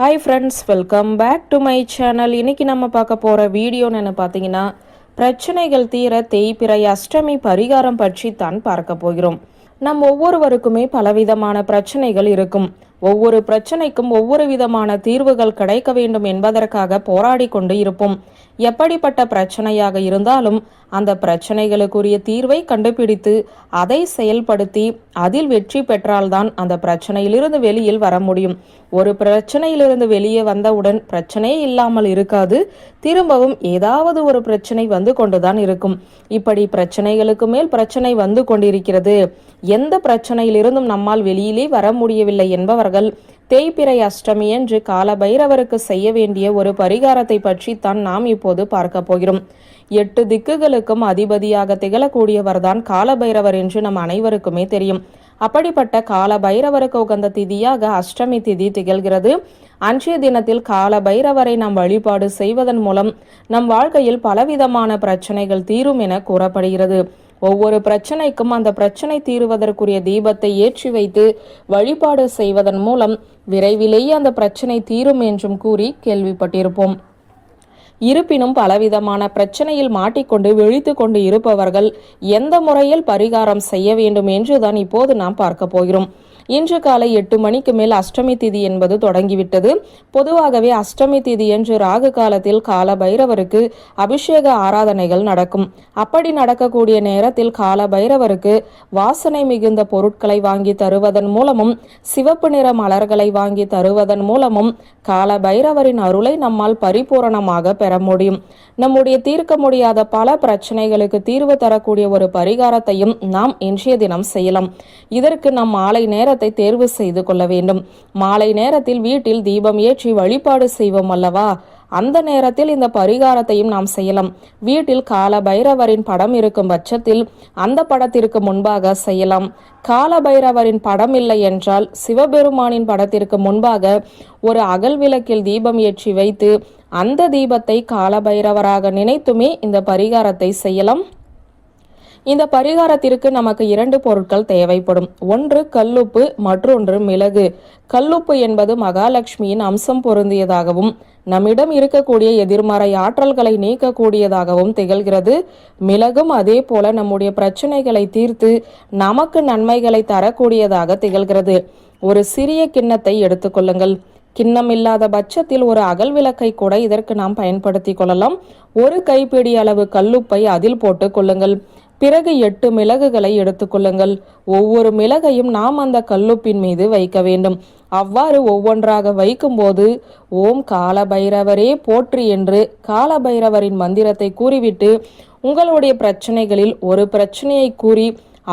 Hi friends welcome back to my channel இன்னைக்கு நம்ம பார்க்க போகிற வீடியோன்னு என்ன பார்த்தீங்கன்னா பிரச்சனைகள் தீர தேய்பிறை அஷ்டமி பரிகாரம் பற்றி தான் பார்க்க போகிறோம். நம் ஒவ்வொருவருக்குமே பலவிதமான பிரச்சனைகள் இருக்கும். ஒவ்வொரு பிரச்சனைக்கும் ஒவ்வொரு விதமான தீர்வுகள் கிடைக்க வேண்டும் என்பதற்காக போராடி கொண்டு இருப்போம். எப்படிப்பட்ட பிரச்சனையாக இருந்தாலும் அந்த பிரச்சனைகளுக்குரிய தீர்வை கண்டுபிடித்து அதை செயல்படுத்தி அதில் வெற்றி பெற்றால்தான் அந்த பிரச்சனையிலிருந்து வெளியில் வர முடியும். ஒரு பிரச்சனையிலிருந்து வெளியே வந்தவுடன் பிரச்சனையே இல்லாமல் இருக்காது. திரும்பவும் ஏதாவது ஒரு பிரச்சனை வந்து கொண்டுதான் இருக்கும். இப்படி பிரச்சனைகளுக்கு மேல் பிரச்சனை வந்து கொண்டிருக்கிறது. எந்த பிரச்சனையிலிருந்தும் நம்மால் வெளியிலே வர முடியவில்லை என்பவர் என்பவர்கள் தேய்பிறை அஷ்டமி என்று கால செய்ய வேண்டிய ஒரு பரிகாரத்தை பற்றி தான் நாம் இப்போது பார்க்க போகிறோம். எட்டு திக்குகளுக்கும் அதிபதியாக திகழக்கூடியவர்தான் காலபைரவர் என்று நம் அனைவருக்குமே தெரியும். அப்படிப்பட்ட கால பைரவருக்கு உகந்த திதியாக அஷ்டமி திதி திகழ்கிறது. அன்றைய தினத்தில் கால பைரவரை நாம் வழிபாடு செய்வதன் மூலம் நம் வாழ்க்கையில் பலவிதமான பிரச்சனைகள் தீரும் என கூறப்படுகிறது. ஒவ்வொரு பிரச்சனைக்கும் அந்த பிரச்சனை தீருவதற்குரிய தீபத்தை ஏற்றி வைத்து வழிபாடு செய்வதன் மூலம் விரைவிலேயே அந்த பிரச்சனை தீரும் என்றும் கூறி கேள்விப்பட்டிருப்போம். இருப்பினும் பலவிதமான பிரச்சனையில் மாட்டிக்கொண்டு விழித்து கொண்டு இருப்பவர்கள் எந்த முறையில் பரிகாரம் செய்ய வேண்டும் என்றுதான் இப்போது நாம் பார்க்க போகிறோம். இன்று காலை எட்டு மணிக்கு மேல் அஷ்டமி திதி என்பது தொடங்கிவிட்டது. பொதுவாகவே அஷ்டமி திதி என்று ராகு காலத்தில் கால பைரவருக்கு அபிஷேக ஆராதனைகள் நடக்கும். அப்படி நடக்கக்கூடிய நேரத்தில் கால பைரவருக்கு வாசனை மிகுந்த பொருட்களை வாங்கி தருவதன் மூலமும் சிவப்பு நிற மலர்களை வாங்கி தருவதன் மூலமும் கால பைரவரின் அருளை நம்மால் பரிபூரணமாக பெற முடியும். நம்முடைய தீர்க்க முடியாத பல பிரச்சனைகளுக்கு தீர்வு தரக்கூடிய ஒரு பரிகாரத்தையும் நாம் இன்றைய தினம் செய்யலாம். இதற்கு நம் மாலை நேரத்தை தேர்வு செய்து கொள்ள வேண்டும். மாலை நேரத்தில் வீட்டில் தீபம் ஏற்றி வழிபாடு செய்வோம் அல்லவா? அந்த நேரத்தில் இந்த பரிகாரத்தையும் நாம் செய்யலாம். வீட்டில் கால பைரவரின் படம் இருக்கும் பட்சத்தில் அந்த படத்திற்கு முன்பாக செய்யலாம். கால பைரவரின் படம் இல்லை என்றால் சிவபெருமானின் படத்திற்கு முன்பாக ஒரு அகல் விளக்கில் தீபம் ஏற்றி வைத்து அந்த தீபத்தை கால பைரவராக நினைத்துமே இந்த பரிகாரத்தை செய்யலாம். இந்த பரிகாரத்திற்கு நமக்கு இரண்டு பொருட்கள் தேவைப்படும். ஒன்று கல்லுப்பு மற்றொன்று மிளகு. கல்லுப்பு என்பது மகாலட்சுமியின் அம்சம் பொருந்தியதாகவும் நம்மிடம் இருக்கக்கூடிய எதிர்மறை ஆற்றல்களை நீக்கக்கூடியதாகவும் திகழ்கிறது. மிளகும் அதே போல நம்முடைய பிரச்சனைகளை தீர்த்து நமக்கு நன்மைகளை தரக்கூடியதாக திகழ்கிறது. ஒரு சிறிய கிண்ணத்தை எடுத்துக்கொள்ளுங்கள் கிண்ணம் இல்லாத பட்சத்தில் ஒரு அகல் விளக்கை கூட இதற்கு நாம் பயன்படுத்தி கொள்ளலாம். ஒரு கைப்பிடி அளவு கல்லுப்பை அதில் போட்டு கொள்ளுங்கள். பிறகு எட்டு மிளகுகளை எடுத்துக்கொள்ளுங்கள் ஒவ்வொரு மிளகையும் நாம் அந்த கல்லுப்பின் மீது வைக்க வேண்டும். அவ்வாறு ஒவ்வொன்றாக வைக்கும்போது ஓம் காலபைரவரே போற்றி என்று காலபைரவரின் மந்திரத்தை கூறிவிட்டு உங்களுடைய பிரச்சனைகளில் ஒரு பிரச்சனையை கூறி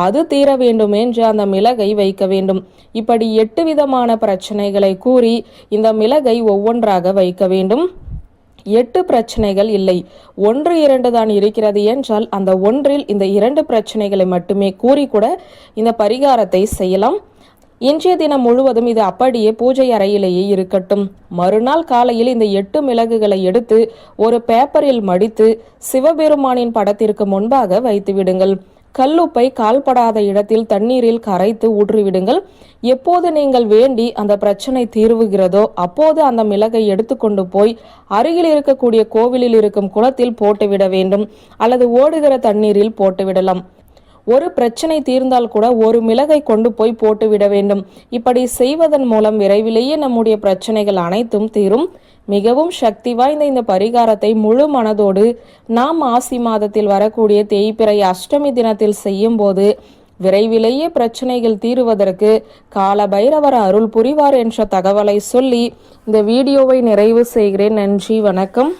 அது தீர வேண்டும் என்று அந்த மிளகை வைக்க வேண்டும். இப்படி எட்டு விதமான பிரச்சனைகளை கூறி இந்த மிளகை ஒவ்வொன்றாக வைக்க வேண்டும். எட்டு பிரச்சனைகள் இல்லை. ஒன்று இரண்டு தான் இருக்கிறது என்றால் அந்த ஒன்றில் இந்த இரண்டு பிரச்சனைகளை மட்டுமே கூறி கூட இந்த பரிகாரத்தை செய்யலாம். இன்றைய தினம் முழுவதும் இது அப்படியே பூஜை அறையிலேயே இருக்கட்டும். மறுநாள் காலையில் இந்த எட்டு மிளகுகளை எடுத்து ஒரு பேப்பரில் மடித்து சிவபெருமானின் படத்திற்கு முன்பாக வைத்து விடுங்கள் கல்லுப்பை கால்படாத இடத்தில் தண்ணீரில் கரைத்து ஊற்றிவிடுங்கள். எப்போது நீங்கள் வேண்டி அந்த பிரச்சனை தீர்வுகிறதோ அப்போது அந்த மிளகை எடுத்துக்கொண்டு போய் அருகில் இருக்கக்கூடிய கோவிலில் இருக்கும் குளத்தில் போட்டுவிட வேண்டும். அல்லது ஓடுகிற தண்ணீரில் போட்டுவிடலாம். ஒரு பிரச்சனை தீர்ந்தால் கூட ஒரு மிளகை கொண்டு போய் போட்டுவிட வேண்டும். இப்படி செய்வதன் மூலம் விரைவிலேயே நம்முடைய பிரச்சனைகள் அனைத்தும் தீரும். மிகவும் சக்தி வாய்ந்த இந்த பரிகாரத்தை முழு மனதோடு நாம் ஆசி மாதத்தில் வரக்கூடிய தேய்பிறை அஷ்டமி தினத்தில் செய்யும் போது விரைவிலேயே பிரச்சனைகள் தீருவதற்கு கால பைரவர் அருள் புரிவார் என்ற தகவலை சொல்லி இந்த வீடியோவை நிறைவு செய்கிறேன். நன்றி வணக்கம்.